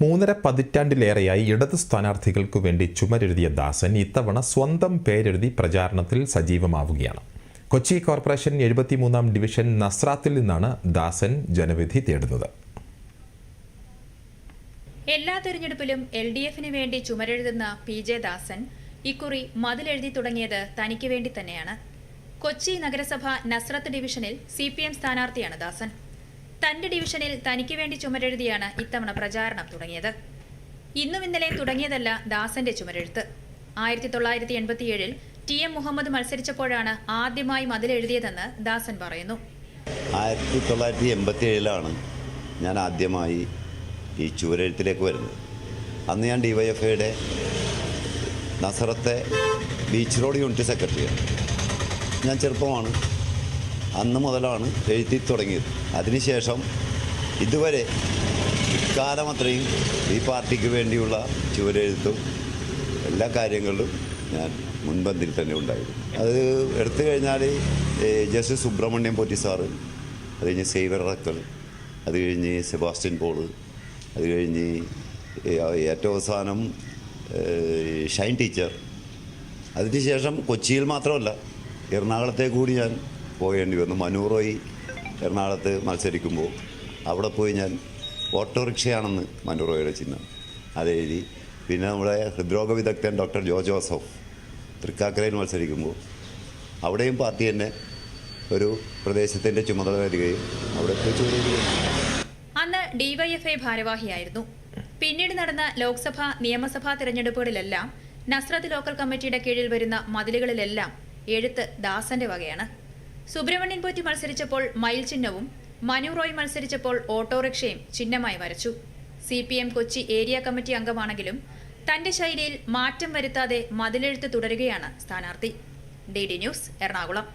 മൂന്നര പതിറ്റാണ്ടിലേറെയായി ഇടത് സ്ഥാനാർത്ഥികൾക്കു വേണ്ടി ചുമരെഴുതിയ ദാസൻ ഇത്തവണ സ്വന്തം പേരെഴുതി പ്രചാരണത്തിൽ സജീവമാവുകയാണ്. കൊച്ചി കോർപ്പറേഷൻ എഴുപത്തിമൂന്നാം ഡിവിഷൻ നസ്രാത്തിൽ നിന്നാണ് ദാസൻ ജനവിധി തേടുന്നത്. എല്ലാ തെരഞ്ഞെടുപ്പിലും എൽ ഡി എഫിന് വേണ്ടി ചുമരെഴുതുന്ന പി ജെ ദാസൻ ഇക്കുറി മതിലെഴുതി തുടങ്ങിയത് തനിക്ക് വേണ്ടി തന്നെയാണ്. കൊച്ചി നഗരസഭ നസ്രത്ത് ഡിവിഷനിൽ സി പി എം സ്ഥാനാർത്ഥിയാണ് ദാസൻ. തന്റെ ഡിവിഷനിൽ തനിക്ക് വേണ്ടി ചുമരെഴുതിയാണ് ഇത്തവണ പ്രചാരണം തുടങ്ങിയത്. ഇന്നും ഇന്നലെ തുടങ്ങിയതല്ല ദാസന്റെ ചുമരെഴുത്ത്. ആയിരത്തി തൊള്ളായിരത്തി എൺപത്തിയേഴിൽ ടി എം മുഹമ്മദ് മത്സരിച്ചപ്പോഴാണ് ആദ്യമായി മതിലെഴുതിയതെന്ന് ദാസൻ പറയുന്നു. ആയിരത്തി തൊള്ളായിരത്തി എൺപത്തി ഏഴിലാണ് ഞാൻ ആദ്യമായി ഈ ചുവരെഴുത്തിലേക്ക് വരുന്നത്. അന്ന് ഞാൻ ഡിവൈഎഫ്ഐയുടെ നസറത്തെ ബീച്ച് റോഡ് യൂണിറ്റ് സെക്രട്ടറിയാണ്. ഞാൻ ചെറുപ്പമാണ്. അന്ന് മുതലാണ് എഴുതി തുടങ്ങിയത്. അതിനുശേഷം ഇതുവരെ ഇക്കാലം അത്രയും ഈ പാർട്ടിക്ക് വേണ്ടിയുള്ള ചുവരെഴുത്തും എല്ലാ കാര്യങ്ങളിലും ഞാൻ മുൻപന്തിയിൽ തന്നെ ഉണ്ടായിരുന്നു. അത് എടുത്തു കഴിഞ്ഞാൽ ജസ്റ്റിസ് സുബ്രഹ്മണ്യം പോറ്റി സാറ് അത് കഴിഞ്ഞ് സേവർ റക്കൽ അത് കഴിഞ്ഞ് സെബാസ്റ്റ്യൻ പോൾ അത് കഴിഞ്ഞ് ഏറ്റവും അവസാനം ഷൈൻ ടീച്ചർ. അതിനുശേഷം കൊച്ചിയിൽ മാത്രമല്ല എറണാകുളത്തേക്ക് കൂടി ഞാൻ പോകേണ്ടി വന്നു. മനൂറോയി എറണാകുളത്ത് മത്സരിക്കുമ്പോൾ അവിടെ പോയി ഞാൻ ഓട്ടോറിക്ഷയാണെന്ന് മനൂറോയുടെ ചിഹ്നം അത് എഴുതി. പിന്നെ നമ്മുടെ ഹൃദ്രോഗ വിദഗ്ധൻ ഡോക്ടർ ജോ ജോസഫ് തൃക്കാക്കരയിൽ മത്സരിക്കുമ്പോൾ അവിടെയും പാർട്ടി തന്നെ ഒരു പ്രദേശത്തിന്റെ ചുമതല വരികയും അവിടെ അന്ന് ഡിവൈഎഫ്ഐ ഭാരവാഹിയായിരുന്നു. പിന്നീട് നടന്ന ലോക്സഭാ നിയമസഭാ തിരഞ്ഞെടുപ്പുകളിലെല്ലാം നസ്രത്ത് ലോക്കൽ കമ്മിറ്റിയുടെ കീഴിൽ വരുന്ന മതിലുകളിലെല്ലാം എഴുത്ത് ദാസന്റെ വകയാണ്. സുബ്രഹ്മണ്യൻ പോറ്റി മത്സരിച്ചപ്പോൾ മയിൽ ചിഹ്നവും മനു റോയ് മത്സരിച്ചപ്പോൾ ഓട്ടോറിക്ഷയും ചിഹ്നമായി വരച്ചു. C P M Kochi area committee അംഗമാണെങ്കിലും തന്റെ ശൈലിയിൽ മാറ്റം വരുത്താതെ മതിലെഴുത്ത് തുടരുകയാണ് സ്ഥാനാർത്ഥി. D D news Ernakulam.